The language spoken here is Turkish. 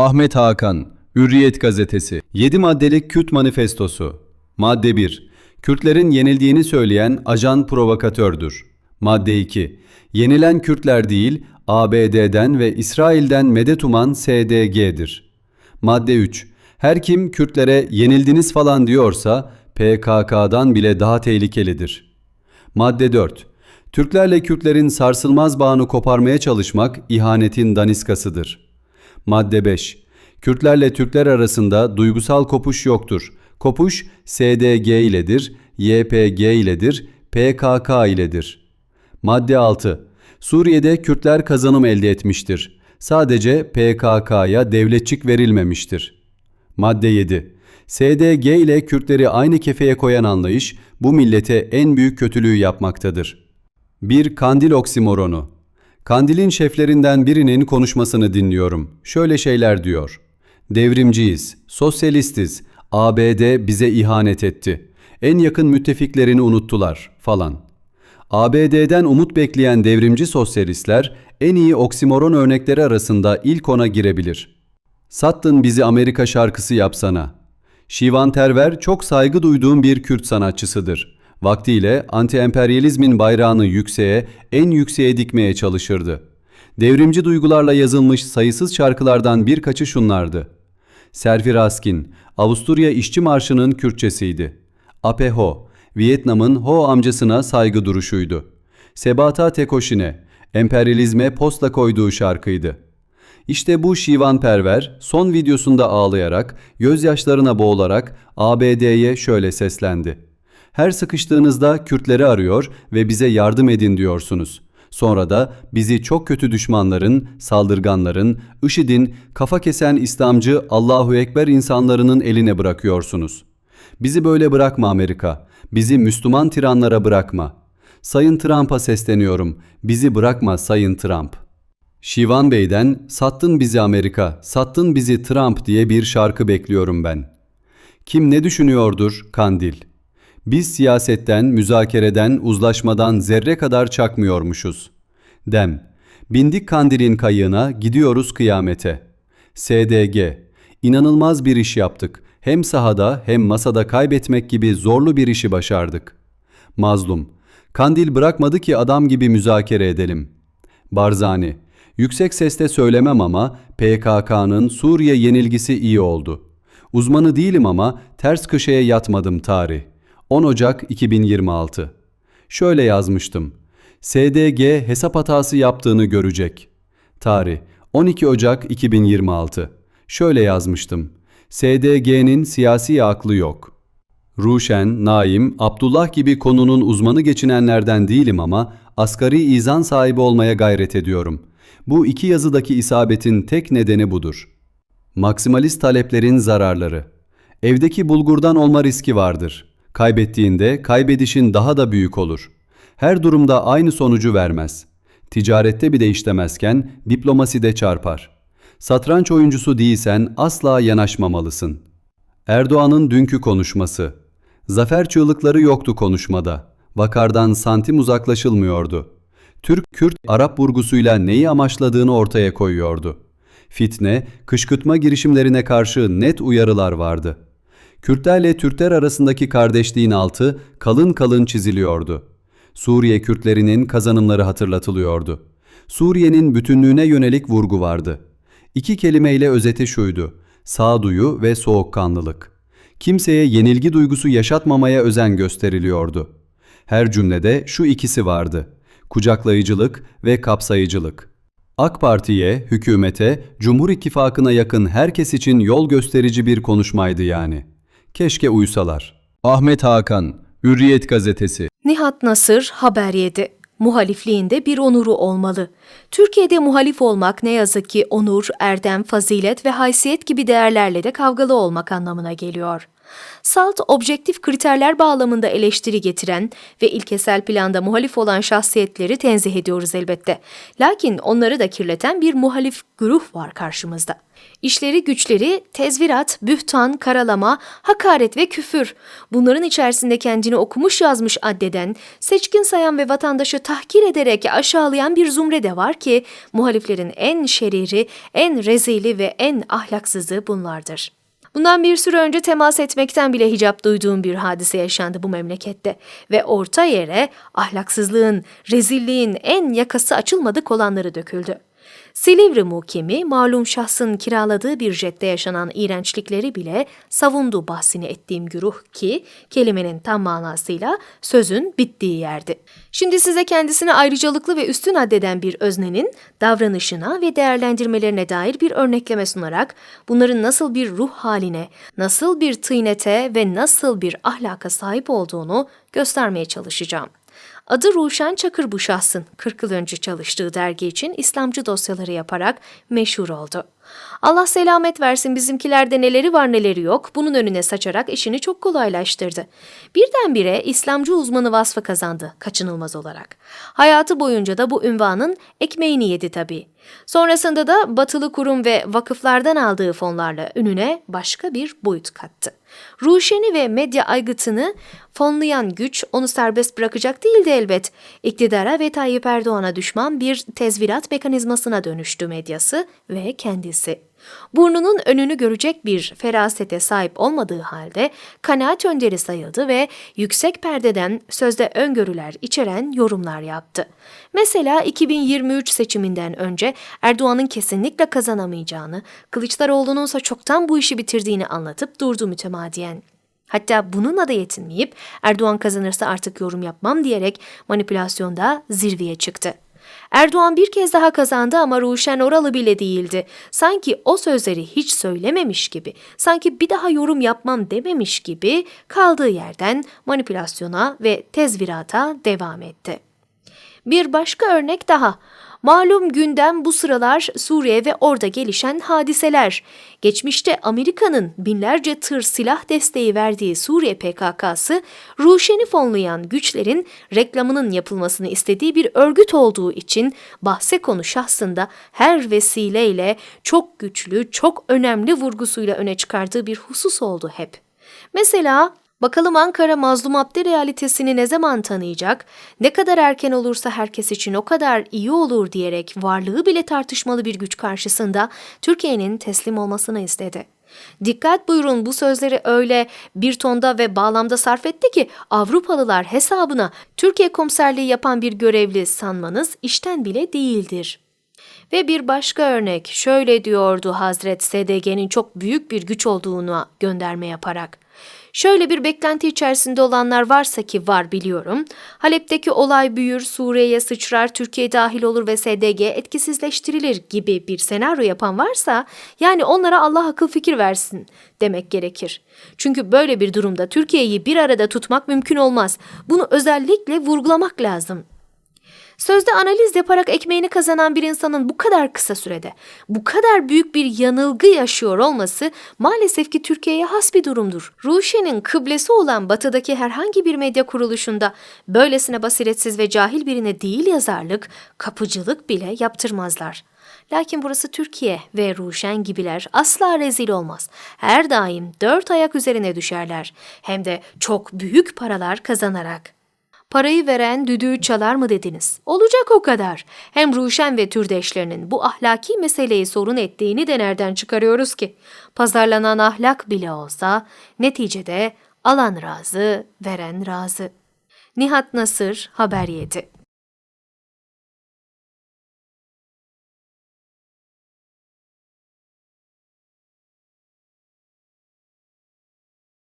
Ahmet Hakan, Hürriyet Gazetesi, 7 maddelik Kürt Manifestosu. Madde 1. Kürtlerin yenildiğini söyleyen ajan provokatördür. Madde 2. Yenilen Kürtler değil, ABD'den ve İsrail'den medet uman SDG'dir. Madde 3. Her kim Kürtlere yenildiniz falan diyorsa PKK'dan bile daha tehlikelidir. Madde 4. Türklerle Kürtlerin sarsılmaz bağını koparmaya çalışmak ihanetin daniskasıdır. Madde 5. Kürtlerle Türkler arasında duygusal kopuş yoktur. Kopuş SDG iledir, YPG iledir, PKK iledir. Madde 6. Suriye'de Kürtler kazanım elde etmiştir. Sadece PKK'ya devletçik verilmemiştir. Madde 7. SDG ile Kürtleri aynı kefeye koyan anlayış bu millete en büyük kötülüğü yapmaktadır. Bir kandil oksimoronu. Kandil'in şeflerinden birinin konuşmasını dinliyorum. Şöyle şeyler diyor. Devrimciyiz, sosyalistiz, ABD bize ihanet etti. En yakın müttefiklerini unuttular falan. ABD'den umut bekleyen devrimci sosyalistler en iyi oksimoron örnekleri arasında ilk ona girebilir. Sattın bizi Amerika şarkısı yapsana. Şivan Terver çok saygı duyduğum bir Kürt sanatçısıdır. Vaktiyle anti-emperyalizmin bayrağını yükseğe, en yükseğe dikmeye çalışırdı. Devrimci duygularla yazılmış sayısız şarkılardan birkaçı şunlardı. Serfi Raskin, Avusturya İşçi Marşı'nın Kürtçesiydi. Apeho, Vietnam'ın Ho amcasına saygı duruşuydu. Sebata Tekoşine, emperyalizme posta koyduğu şarkıydı. İşte bu Şivan Perver son videosunda ağlayarak, gözyaşlarına boğularak ABD'ye şöyle seslendi. Her sıkıştığınızda Kürtleri arıyor ve bize yardım edin diyorsunuz. Sonra da bizi çok kötü düşmanların, saldırganların, IŞİD'in, kafa kesen İslamcı Allahu Ekber insanlarının eline bırakıyorsunuz. Bizi böyle bırakma Amerika. Bizi Müslüman tiranlara bırakma. Sayın Trump'a sesleniyorum. Bizi bırakma Sayın Trump. Şivan Bey'den sattın bizi Amerika, sattın bizi Trump diye bir şarkı bekliyorum ben. Kim ne düşünüyordur Kandil? Biz siyasetten, müzakereden, uzlaşmadan zerre kadar çakmıyormuşuz. Dem. Bindik kandilin kayığına, gidiyoruz kıyamete. SDG. İnanılmaz bir iş yaptık. Hem sahada hem masada kaybetmek gibi zorlu bir işi başardık. Mazlum. Kandil bırakmadı ki adam gibi müzakere edelim. Barzani. Yüksek sesle söylemem ama PKK'nın Suriye yenilgisi iyi oldu. Uzmanı değilim ama ters köşeye yatmadım tarih. 10 Ocak 2026. Şöyle yazmıştım. SDG hesap hatası yaptığını görecek. Tarih 12 Ocak 2026. Şöyle yazmıştım. SDG'nin siyasi aklı yok. Ruşen, Naim, Abdullah gibi konunun uzmanı geçinenlerden değilim ama asgari izan sahibi olmaya gayret ediyorum. Bu iki yazıdaki isabetin tek nedeni budur. Maksimalist taleplerin zararları. Evdeki bulgurdan olma riski vardır. Kaybettiğinde kaybedişin daha da büyük olur. Her durumda aynı sonucu vermez. Ticarette bile işlemezken diplomaside çarpar. Satranç oyuncusu değilsen asla yanaşmamalısın. Erdoğan'ın dünkü konuşması. Zafer çığlıkları yoktu konuşmada. Vakardan santim uzaklaşılmıyordu. Türk, Kürt, Arap vurgusuyla neyi amaçladığını ortaya koyuyordu. Fitne, kışkırtma girişimlerine karşı net uyarılar vardı. Kürtlerle Türkler arasındaki kardeşliğin altı kalın kalın çiziliyordu. Suriye Kürtlerinin kazanımları hatırlatılıyordu. Suriye'nin bütünlüğüne yönelik vurgu vardı. İki kelimeyle özeti şuydu. Sağduyu ve soğukkanlılık. Kimseye yenilgi duygusu yaşatmamaya özen gösteriliyordu. Her cümlede şu ikisi vardı. Kucaklayıcılık ve kapsayıcılık. AK Parti'ye, hükümete, Cumhur İttifakı'na yakın herkes için yol gösterici bir konuşmaydı yani. Keşke uysalar. Ahmet Hakan, Hürriyet Gazetesi Nihat Nasır haber yedi. Muhalifliğinde bir onuru olmalı. Türkiye'de muhalif olmak ne yazık ki onur, erdem, fazilet ve haysiyet gibi değerlerle de kavgalı olmak anlamına geliyor. Salt, objektif kriterler bağlamında eleştiri getiren ve ilkesel planda muhalif olan şahsiyetleri tenzih ediyoruz elbette. Lakin onları da kirleten bir muhalif güruh var karşımızda. İşleri güçleri tezvirat, bühtan, karalama, hakaret ve küfür. Bunların içerisinde kendini okumuş yazmış addeden, seçkin sayan ve vatandaşı tahkir ederek aşağılayan bir zumre de var ki muhaliflerin en şeriri, en rezili ve en ahlaksızı bunlardır. Bundan bir süre önce temas etmekten bile hicap duyduğum bir hadise yaşandı bu memlekette ve orta yere ahlaksızlığın, rezilliğin en yakası açılmadık olanları döküldü. Silivri muhkemi malum şahsın kiraladığı bir jette yaşanan iğrençlikleri bile savundu bahsini ettiğim güruh ki kelimenin tam manasıyla sözün bittiği yerdi. Şimdi size kendisini ayrıcalıklı ve üstün addeden bir öznenin davranışına ve değerlendirmelerine dair bir örnekleme sunarak bunların nasıl bir ruh haline, nasıl bir tıynete ve nasıl bir ahlaka sahip olduğunu göstermeye çalışacağım. Adı Ruşen Çakır bu şahsın 40 yıl önce çalıştığı dergi için İslamcı dosyaları yaparak meşhur oldu. Allah selamet versin bizimkilerde neleri var neleri yok bunun önüne saçarak işini çok kolaylaştırdı. Birdenbire İslamcı uzmanı vasfı kazandı kaçınılmaz olarak. Hayatı boyunca da bu ünvanın ekmeğini yedi tabii. Sonrasında da batılı kurum ve vakıflardan aldığı fonlarla ününe başka bir boyut kattı. Ruşeni ve medya aygıtını fonlayan güç onu serbest bırakacak değildi elbet. İktidara ve Tayyip Erdoğan'a düşman bir tezvirat mekanizmasına dönüştü medyası ve kendisi. Burnunun önünü görecek bir ferasete sahip olmadığı halde kanaat önderi sayıldı ve yüksek perdeden sözde öngörüler içeren yorumlar yaptı. Mesela 2023 seçiminden önce Erdoğan'ın kesinlikle kazanamayacağını, Kılıçdaroğlu'nun ise çoktan bu işi bitirdiğini anlatıp durdu mütemadiyen. Hatta bununla da yetinmeyip Erdoğan kazanırsa artık yorum yapmam diyerek manipülasyonda zirveye çıktı. Erdoğan bir kez daha kazandı ama Ruşen oralı bile değildi. Sanki o sözleri hiç söylememiş gibi, sanki bir daha yorum yapmam dememiş gibi kaldığı yerden manipülasyona ve tezvirata devam etti. Bir başka örnek daha. Malum gündem bu sıralar Suriye ve orada gelişen hadiseler. Geçmişte Amerika'nın binlerce tır silah desteği verdiği Suriye PKK'sı, Ruşen'i fonlayan güçlerin reklamının yapılmasını istediği bir örgüt olduğu için bahse konu şahsında her vesileyle çok güçlü, çok önemli vurgusuyla öne çıkardığı bir husus oldu hep. Mesela Bakalım Ankara mazlum abde realitesini ne zaman tanıyacak, ne kadar erken olursa herkes için o kadar iyi olur diyerek varlığı bile tartışmalı bir güç karşısında Türkiye'nin teslim olmasını istedi. Dikkat buyurun bu sözleri öyle bir tonda ve bağlamda sarf etti ki Avrupalılar hesabına Türkiye komiserliği yapan bir görevli sanmanız işten bile değildir. Ve bir başka örnek şöyle diyordu Hazret SDG'nin çok büyük bir güç olduğunu gönderme yaparak. Şöyle bir beklenti içerisinde olanlar varsa ki var biliyorum. Halep'teki olay büyür, Suriye'ye sıçrar, Türkiye dahil olur ve SDG etkisizleştirilir gibi bir senaryo yapan varsa yani onlara Allah akıl fikir versin demek gerekir. Çünkü böyle bir durumda Türkiye'yi bir arada tutmak mümkün olmaz. Bunu özellikle vurgulamak lazım. Sözde analiz yaparak ekmeğini kazanan bir insanın bu kadar kısa sürede, bu kadar büyük bir yanılgı yaşıyor olması maalesef ki Türkiye'ye has bir durumdur. Ruşen'in kıblesi olan batıdaki herhangi bir medya kuruluşunda böylesine basiretsiz ve cahil birine değil yazarlık, kapıcılık bile yaptırmazlar. Lakin burası Türkiye ve Ruşen gibiler asla rezil olmaz. Her daim dört ayak üzerine düşerler. Hem de çok büyük paralar kazanarak. Parayı veren düdüğü çalar mı dediniz? Olacak o kadar. Hem Ruşen ve türdeşlerinin bu ahlaki meseleyi sorun ettiğini de nereden çıkarıyoruz ki? Pazarlanan ahlak bile olsa neticede alan razı, veren razı. Nihat Nasır haber yedi.